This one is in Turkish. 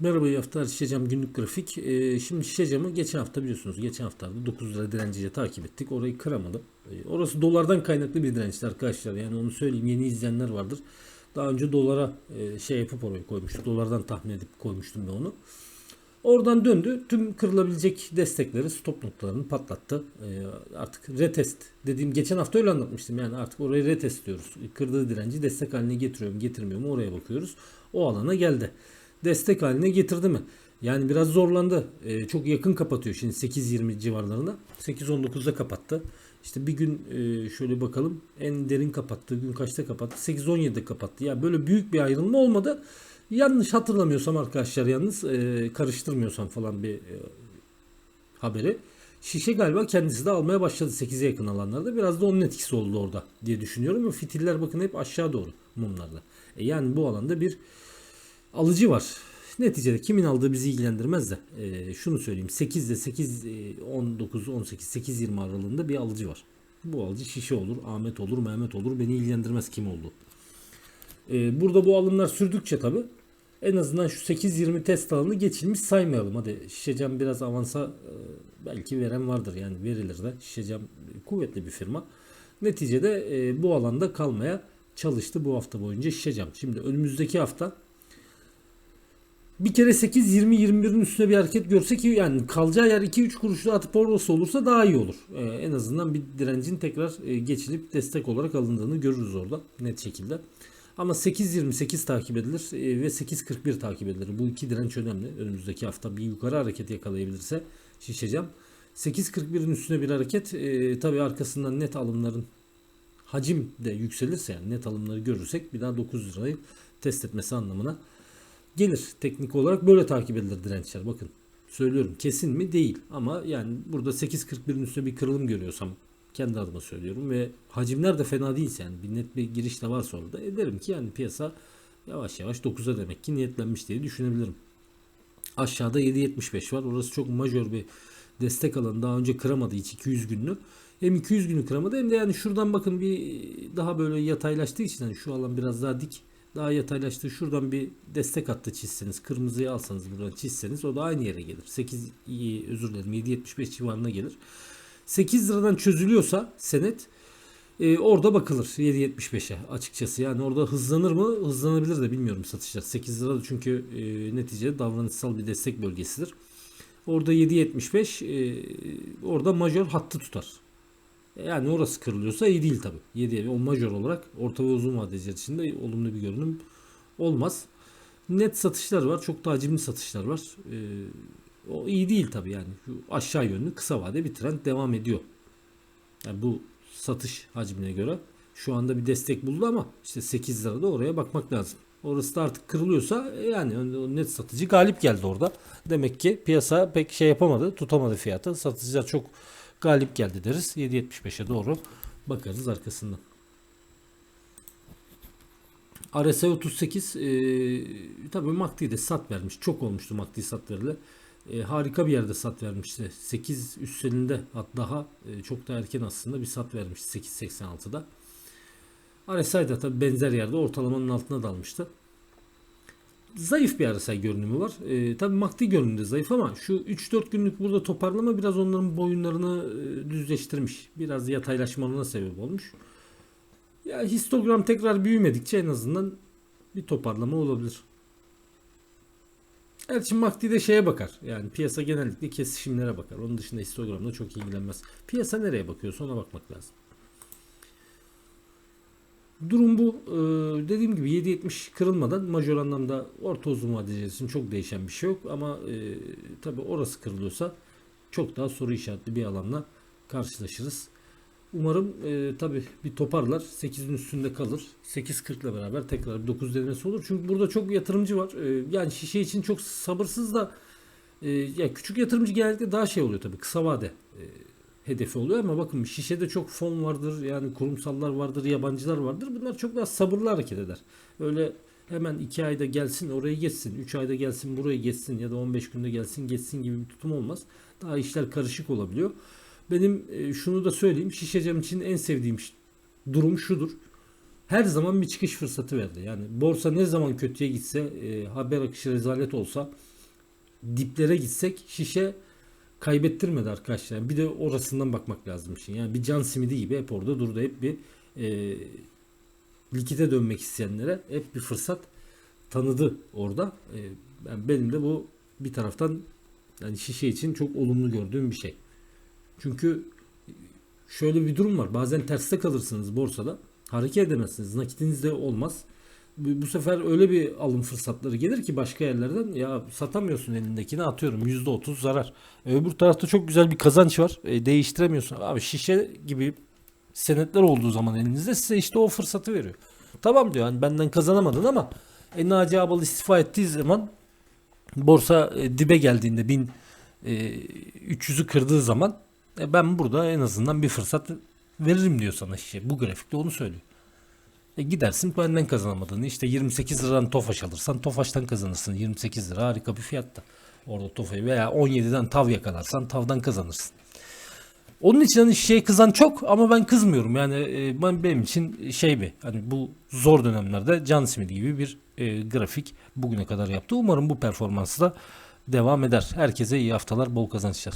Merhaba iyi haftalar şişe günlük grafik. Ee, şimdi şişe geçen hafta biliyorsunuz geçen hafta 9 lira direnciyle takip ettik. Orayı kıramadı. Ee, orası dolardan kaynaklı bir dirençti arkadaşlar. Yani onu söyleyeyim yeni izleyenler vardır. Daha önce dolara e, şey yapıp oraya koymuştuk. Dolardan tahmin edip koymuştum ben onu. Oradan döndü. Tüm kırılabilecek destekleri, stop noktalarını patlattı. Ee, artık retest dediğim geçen hafta öyle anlatmıştım. Yani artık orayı retest diyoruz. Kırdığı direnci destek haline getiriyor mu, getirmiyor mu oraya bakıyoruz. O alana geldi. Destek haline getirdi mi? Yani biraz zorlandı. Ee, çok yakın kapatıyor şimdi 8.20 civarlarında. 8.19'da kapattı. İşte bir gün e, şöyle bakalım. En derin kapattığı gün kaçta kapattı? 8.17'de kapattı. Ya böyle büyük bir ayrılma olmadı. Yanlış hatırlamıyorsam arkadaşlar yalnız e, karıştırmıyorsam falan bir e, haberi. Şişe galiba kendisi de almaya başladı 8'e yakın alanlarda. Biraz da onun etkisi oldu orada diye düşünüyorum. Fitiller bakın hep aşağı doğru mumlarda. E yani bu alanda bir alıcı var. Neticede kimin aldığı bizi ilgilendirmez de e, şunu söyleyeyim 8'de 8 e, 19 18 8 20 aralığında bir alıcı var. Bu alıcı şişe olur, Ahmet olur, Mehmet olur beni ilgilendirmez kim oldu. E, burada bu alımlar sürdükçe tabi en azından şu 8-20 test alanı geçilmiş saymayalım. Hadi Şişecam biraz avansa e, belki veren vardır yani verilir de. Şişecam kuvvetli bir firma. Neticede e, bu alanda kalmaya çalıştı bu hafta boyunca Şişecam. Şimdi önümüzdeki hafta bir kere 8 20 21'in üstüne bir hareket görse ki yani kalacağı yer 2 3 kuruşlu atıp orası olursa daha iyi olur. Ee, en azından bir direncin tekrar e, geçilip destek olarak alındığını görürüz orada net şekilde. Ama 8.28 takip edilir e, ve 8.41 takip edilir. Bu iki direnç önemli. Önümüzdeki hafta bir yukarı hareket yakalayabilirse şişeceğim. 8.41'in üstüne bir hareket e, tabi arkasından net alımların hacim de yükselirse yani net alımları görürsek bir daha 9 lirayı test etmesi anlamına gelir. Teknik olarak böyle takip edilir dirençler. Bakın söylüyorum kesin mi değil ama yani burada 8.41'in üstüne bir kırılım görüyorsam kendi adıma söylüyorum ve hacimler de fena değilse yani bir net bir giriş de varsa orada ederim ki yani piyasa yavaş yavaş 9'a demek ki niyetlenmiş diye düşünebilirim. Aşağıda 7.75 var. Orası çok majör bir destek alanı. Daha önce kıramadı hiç 200 günlü. Hem 200 günü kıramadı hem de yani şuradan bakın bir daha böyle yataylaştığı için hani şu alan biraz daha dik daha yataylaştığı şuradan bir destek hattı çizseniz kırmızıyı alsanız buradan çizseniz o da aynı yere gelir. 8 iyi özür dilerim 7.75 civarına gelir. 8 liradan çözülüyorsa senet e, orada bakılır 7.75'e açıkçası. Yani orada hızlanır mı? Hızlanabilir de bilmiyorum satışlar. 8 lira çünkü e, neticede davranışsal bir destek bölgesidir. Orada 7.75 e, orada majör hattı tutar. Yani orası kırılıyorsa iyi değil tabi. 7 o majör olarak orta ve uzun vade içerisinde olumlu bir görünüm olmaz. Net satışlar var. Çok da hacimli satışlar var. Ee, o iyi değil tabi yani. Şu aşağı yönlü kısa vade bir trend devam ediyor. Yani bu satış hacmine göre şu anda bir destek buldu ama işte 8 lirada oraya bakmak lazım. Orası da artık kırılıyorsa yani o net satıcı galip geldi orada. Demek ki piyasa pek şey yapamadı, tutamadı fiyatı. Satıcılar çok galip geldi deriz. 7.75'e doğru bakarız arkasından. RSI 38 e, tabii MACD de sat vermiş. Çok olmuştu MACD sat verile. E, harika bir yerde sat vermişti. 8 üstlerinde hatta daha e, çok da erken aslında bir sat vermişti 8.86'da. RSI de tabii benzer yerde ortalamanın altına dalmıştı zayıf bir RSI görünümü var. E, tabii MACD görünümü de zayıf ama şu 3-4 günlük burada toparlama biraz onların boyunlarını e, düzleştirmiş. Biraz yataylaşmalarına sebep olmuş. Ya histogram tekrar büyümedikçe en azından bir toparlama olabilir. Şimdi MACD de şeye bakar. Yani piyasa genellikle kesişimlere bakar. Onun dışında histogramla çok ilgilenmez. Piyasa nereye bakıyorsa ona bakmak lazım. Durum bu. Ee, dediğim gibi 7.70 kırılmadan majör anlamda orta uzun için çok değişen bir şey yok. Ama e, tabi orası kırılıyorsa çok daha soru işaretli bir alanla karşılaşırız. Umarım e, tabi bir toparlar. 8'in üstünde kalır. 8.40 ile beraber tekrar bir 9 denemesi olur. Çünkü burada çok yatırımcı var. E, yani şişe için çok sabırsız da e, ya küçük yatırımcı genellikle daha şey oluyor tabi kısa vade. E, hedefi oluyor ama bakın şişede çok fon vardır yani kurumsallar vardır yabancılar vardır bunlar çok daha sabırlı hareket eder. Öyle hemen 2 ayda gelsin oraya geçsin 3 ayda gelsin buraya geçsin ya da 15 günde gelsin geçsin gibi bir tutum olmaz. Daha işler karışık olabiliyor. Benim e, şunu da söyleyeyim şişecem için en sevdiğim durum şudur. her zaman bir çıkış fırsatı verdi. Yani borsa ne zaman kötüye gitse, e, haber akışı rezalet olsa, diplere gitsek şişe kaybettirmedi arkadaşlar. Bir de orasından bakmak lazım şimdi. Yani bir can simidi gibi hep orada durdu. Hep bir e, likite dönmek isteyenlere hep bir fırsat tanıdı orada. E, ben benim de bu bir taraftan yani şişe için çok olumlu gördüğüm bir şey. Çünkü şöyle bir durum var. Bazen terste kalırsınız borsada. Hareket edemezsiniz. Nakitiniz de olmaz. Bu, sefer öyle bir alım fırsatları gelir ki başka yerlerden ya satamıyorsun elindekini atıyorum %30 zarar. Öbür tarafta çok güzel bir kazanç var. E, değiştiremiyorsun. Abi şişe gibi senetler olduğu zaman elinizde size işte o fırsatı veriyor. Tamam diyor hani benden kazanamadın ama e, Naci Abal istifa ettiği zaman borsa e, dibe geldiğinde 1300'ü kırdığı zaman e, ben burada en azından bir fırsat veririm diyor sana şişe. Bu grafikte onu söylüyor. E gidersin benden kazanamadığını işte 28 liradan Tofaş alırsan Tofaş'tan kazanırsın 28 lira harika bir fiyatta. Orada Tofaş'ı veya 17'den tav yakalarsan tavdan kazanırsın. Onun için hani şey kızan çok ama ben kızmıyorum. Yani e, ben benim için şey bir hani bu zor dönemlerde can simidi gibi bir e, grafik bugüne kadar yaptı. Umarım bu performansı da devam eder. Herkese iyi haftalar, bol kazançlar.